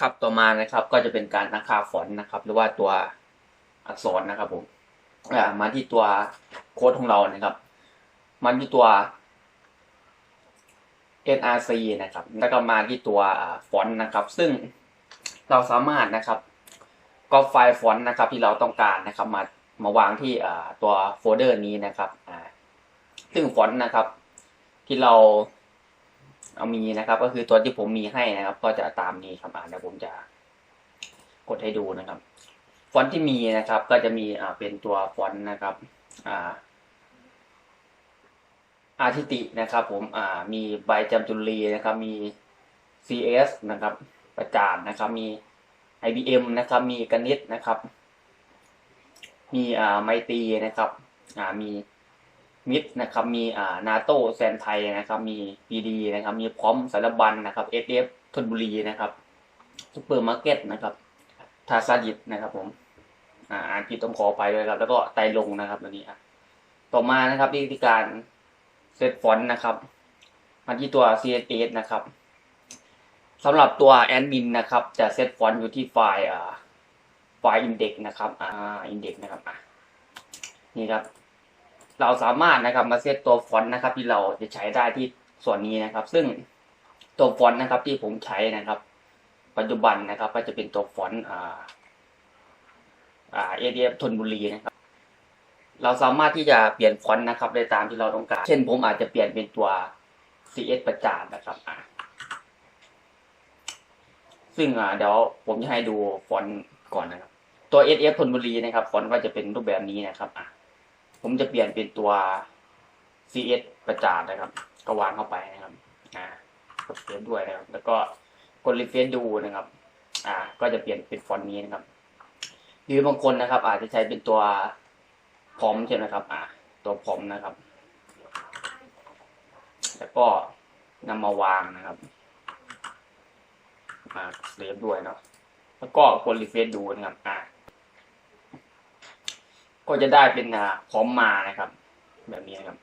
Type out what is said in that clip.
ครับต่อมานะครับก็จะเป็นการตั้งค่าฟอนต์นะครับ หรือว่าตัวอักษรนะครับผมมาที่ตัวโค้ดของเรานะครับมาที่ตัว NRC นะครับ แล้วก็มาที่ตัวฟอนต์นะครับ ซึ่งเราสามารถนะครับก็ไฟล์ฟอนต์นะครับ ที่เราต้องการนะครับ มามาวางที่ตัวโฟลเดอร์นี้นะครับซึ่งฟอนต์นะครับ ที่เรา เอามีนะครับ ก็คือตัวที่ผมมีให้นะครับ ก็จะตามนี้ครับอ่าเดี๋ยวผมจะกดให้ดูนะครับ ฟอนต์ที่มีนะครับ ก็จะมีอ่าเป็นตัวฟอนต์นะครับ อ่าอาทิตินะครับผมอ่ามีใบจำจุลีนะครับ มี CS นะครับ ประจานนะครับ มี IBM นะครับ มีกนิษนะครับ มีอ่าไมตีนะครับ อ่ามี มิดนะครับมีอ่านาโต้แซนไทยนะครับมี PD นะครับมีพร้อมสารบันนะครับ SF ธนบุรีนะครับซูเปอร์มาร์เก็ตนะครับทาซาดิตนะครับผมอ่าอ่านผิดต้องขอไปด้วยครับ แล้วก็ไตลงนะครับตัวนี้อะต่อมานะครับวิธีการเซตฟอนต์นะครับมาที่ตัว CSS นะครับสำหรับตัวแอดมินนะครับ จะเซตฟอนต์อยู่ที่ไฟล์อ่าไฟล์ index นะครับอ่า index นะครับอะนี่ครับ เราสามารถนะครับมาเซตตัวฟอนต์นะครับที่เราจะใช้ได้ที่ส่วนนี้นะครับ ซึ่งตัวฟอนต์นะครับที่ผมใช้นะครับ ปัจจุบันนะครับ ก็จะเป็นตัวฟอนต์อ่าอ่า ADF ธนบุรีนะครับ เราสามารถที่จะเปลี่ยนฟอนต์นะครับ ได้ตามที่เราต้องการ เช่นผมอาจจะเปลี่ยนเป็นตัว CS ประจานนะครับอะซึ่งอ่าเดี๋ยวผมจะให้ดูฟอนต์ก่อนนะครับ ตัว SF ธนบุรีนะครับ ฟอนต์ก็จะเป็นรูปแบบนี้นะครับอะ ผมจะเปลี่ยนเป็นตัว CS ประจานนะครับ ก็วางเข้าไปนะครับอ่ากดเฟด้วยนะครับ แล้วก็กดรีเฟซดูนะครับ อ่า ก็จะเปลี่ยนเป็นฟอนต์นี้นะครับ หรือบางคนนะครับ อาจจะใช้เป็นตัวพร้อมใช่ไหมครับ อ่า ตัวพร้อมนะครับ แล้วก็นำมาวางนะครับอ่าเซฟด้วยเนาะแล้วก็กดรีเฟซดูนะครับ อ่า ก็จะได้เป็นอ่าพร้อมมานะครับ แบบนี้นะครับ